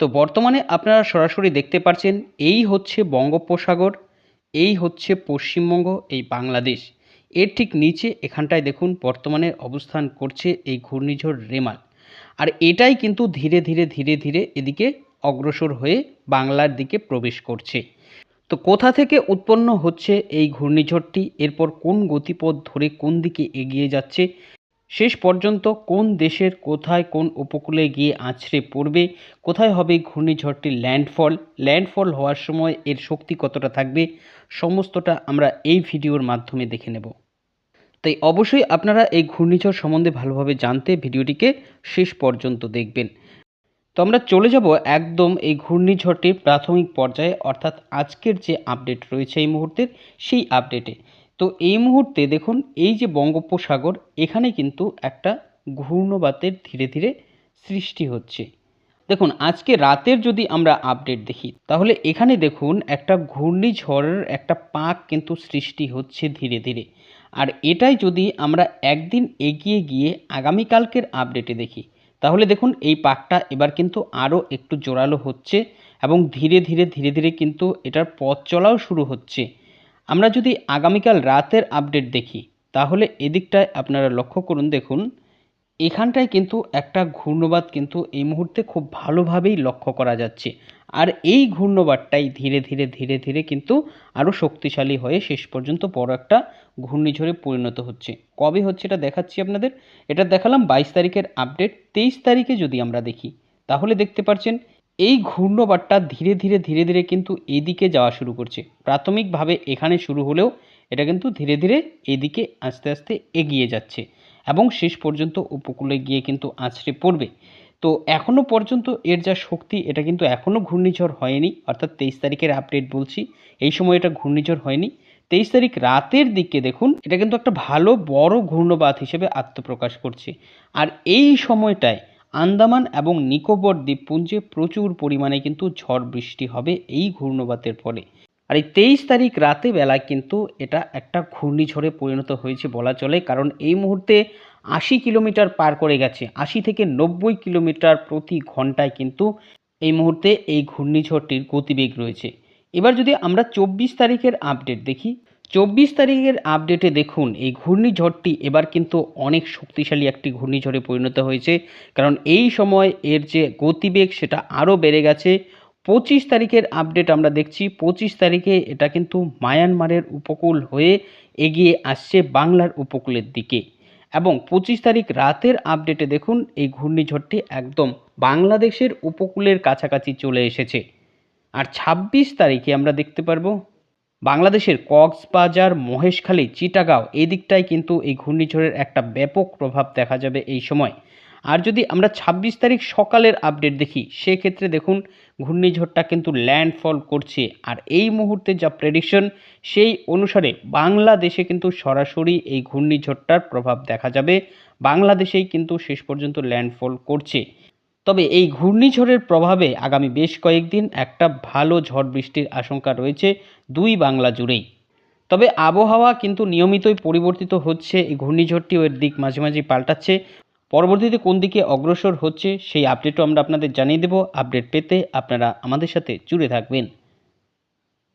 তো বর্তমানে আপনারা সরাসরি দেখতে পাচ্ছেন এই হচ্ছে বঙ্গোপসাগর, এই হচ্ছে পশ্চিমবঙ্গ, এই বাংলাদেশ। এর ঠিক নিচে এখানটায় দেখুন, বর্তমানে অবস্থান করছে এই ঘূর্ণিঝড় রেমাল। আর এটাই কিন্তু ধীরে ধীরে ধীরে ধীরে এদিকে অগ্রসর হয়ে বাংলার দিকে প্রবেশ করছে। তো কোথা থেকে উৎপন্ন হচ্ছে এই ঘূর্ণিঝড়টি? এরপর কোন গতিপথ ধরে কোন দিকে এগিয়ে যাচ্ছে? শেষ পর্যন্ত কোন দেশের কোথায় কোন উপকূলে গিয়ে আছড়ে পড়বে, কোথায় হবে ঘূর্ণিঝড়টির ল্যান্ডফল ল্যান্ডফল হওয়ার সময় এর শক্তি কতটা থাকবে, সমস্তটা আমরা এই ভিডিওর মাধ্যমে দেখে নেব। তাই অবশ্যই আপনারা এই ঘূর্ণিঝড় সম্বন্ধে ভালোভাবে জানতে ভিডিওটিকে শেষ পর্যন্ত দেখবেন। তো আমরা চলে যাব একদম এই ঘূর্ণিঝড়টির প্রাথমিক পর্যায়ে, অর্থাৎ আজকের যে আপডেট রয়েছে এই মুহূর্তের, সেই আপডেটে। তো এই মুহূর্তে দেখুন, এই যে বঙ্গোপসাগর, এখানে কিন্তু একটা ঘূর্ণবাতের ধীরে ধীরে সৃষ্টি হচ্ছে। দেখুন, আজকে রাতের যদি আমরা আপডেট দেখি, তাহলে এখানে দেখুন একটা ঘূর্ণিঝড়ের একটা পাক কিন্তু সৃষ্টি হচ্ছে ধীরে ধীরে। আর এটাই যদি আমরা একদিন এগিয়ে গিয়ে আগামীকালকের আপডেটে দেখি, তাহলে দেখুন এই পাকটা এবার কিন্তু আরও একটু জোরালো হচ্ছে এবং ধীরে ধীরে ধীরে ধীরে কিন্তু এটার পথ চলাও শুরু হচ্ছে। আমরা যদি আগামীকাল রাতের আপডেট দেখি, তাহলে এদিকটায় আপনারা লক্ষ্য করুন, দেখুন, এখানটায় কিন্তু একটা ঘূর্ণবাদ কিন্তু এই মুহূর্তে খুব ভালোভাবেই লক্ষ্য করা যাচ্ছে। আর এই ঘূর্ণবাদটাই ধীরে ধীরে ধীরে ধীরে কিন্তু আরও শক্তিশালী হয়ে শেষ পর্যন্ত বড় একটা ঘূর্ণিঝড়ে পরিণত হচ্ছে। কবে হচ্ছে এটা দেখাচ্ছি আপনাদের? এটা দেখালাম বাইশ তারিখের আপডেট তেইশ তারিখে যদি আমরা দেখি, তাহলে দেখতে পাচ্ছেন এই ঘূর্ণবাদটা ধীরে ধীরে ধীরে ধীরে কিন্তু এদিকে যাওয়া শুরু করছে। প্রাথমিকভাবে এখানে শুরু হলেও এটা কিন্তু ধীরে ধীরে এদিকে আস্তে আস্তে এগিয়ে যাচ্ছে এবং শেষ পর্যন্ত উপকূলে গিয়ে কিন্তু আছড়ে পড়বে। তো এখনও পর্যন্ত এর যা শক্তি, এটা কিন্তু এখনও ঘূর্ণিঝড় হয়নি। অর্থাৎ তেইশ তারিখের আপডেট বলছি, এই সময় এটা ঘূর্ণিঝড় হয়নি। তেইশ তারিখ রাতের দিকে দেখুন, এটা কিন্তু একটা ভালো বড় ঘূর্ণবাত হিসেবে আত্মপ্রকাশ করছে। আর এই সময়টায় আন্দামান এবং নিকোবর দ্বীপপুঞ্জে প্রচুর পরিমাণে কিন্তু ঝড় বৃষ্টি হবে এই ঘূর্ণবাতের পরে আর এই তেইশ তারিখ রাতে বেলায় কিন্তু এটা একটা ঘূর্ণিঝড়ে পরিণত হয়েছে বলা চলে, কারণ এই মুহূর্তে আশি কিলোমিটার পার করে গেছে। আশি থেকে নব্বই কিলোমিটার প্রতি ঘন্টায় কিন্তু এই মুহূর্তে এই ঘূর্ণিঝড়টির গতিবেগ রয়েছে। এবার যদি আমরা চব্বিশ তারিখের আপডেট দেখি চব্বিশ তারিখের আপডেটে দেখুন, এই ঘূর্ণিঝড়টি এবার কিন্তু অনেক শক্তিশালী একটি ঘূর্ণিঝড়ে পরিণত হয়েছে। কারণ এই সময় এর যে গতিবেগ সেটা আরও বেড়ে গেছে। পঁচিশ তারিখের আপডেট আমরা দেখছি। পঁচিশ তারিখে এটা কিন্তু মায়ানমারের উপকূল হয়ে এগিয়ে আসছে বাংলার উপকূলের দিকে। এবং পঁচিশ তারিখ রাতের আপডেটে দেখুন, এই ঘূর্ণিঝড়টি একদম বাংলাদেশের উপকূলের কাছাকাছি চলে এসেছে। আর ছাব্বিশ তারিখে আমরা দেখতে পারব বাংলাদেশের কক্সবাজার, মহেশখালী, চিটাগাঁও এই দিকটায় কিন্তু এই ঘূর্ণিঝড়ের একটা ব্যাপক প্রভাব দেখা যাবে এই সময়। আর যদি আমরা ছাব্বিশ তারিখ সকালের আপডেট দেখি, সেক্ষেত্রে দেখুন ঘূর্ণিঝড়টা কিন্তু ল্যান্ডফল করছে। আর এই মুহূর্তে যা প্রেডিকশন সেই অনুসারে বাংলাদেশে কিন্তু সরাসরি এই ঘূর্ণিঝড়টার প্রভাব দেখা যাবে। বাংলাদেশেই কিন্তু শেষ পর্যন্ত ল্যান্ডফল করছে। তবে এই ঘূর্ণিঝড়ের প্রভাবে আগামী বেশ কয়েকদিন একটা ভালো ঝড় বৃষ্টির আশঙ্কা রয়েছে দুই বাংলা জুড়েই। তবে আবহাওয়া কিন্তু নিয়মিতই পরিবর্তিত হচ্ছে, এই ঘূর্ণিঝড়টি ওর দিক মাঝে মাঝে পাল্টাচ্ছে। পরবর্তীতে কোন দিকে অগ্রসর হচ্ছে সেই আপডেটও আমরা আপনাদের জানিয়ে দেব। আপডেট পেতে আপনারা আমাদের সাথে জুড়ে থাকবেন।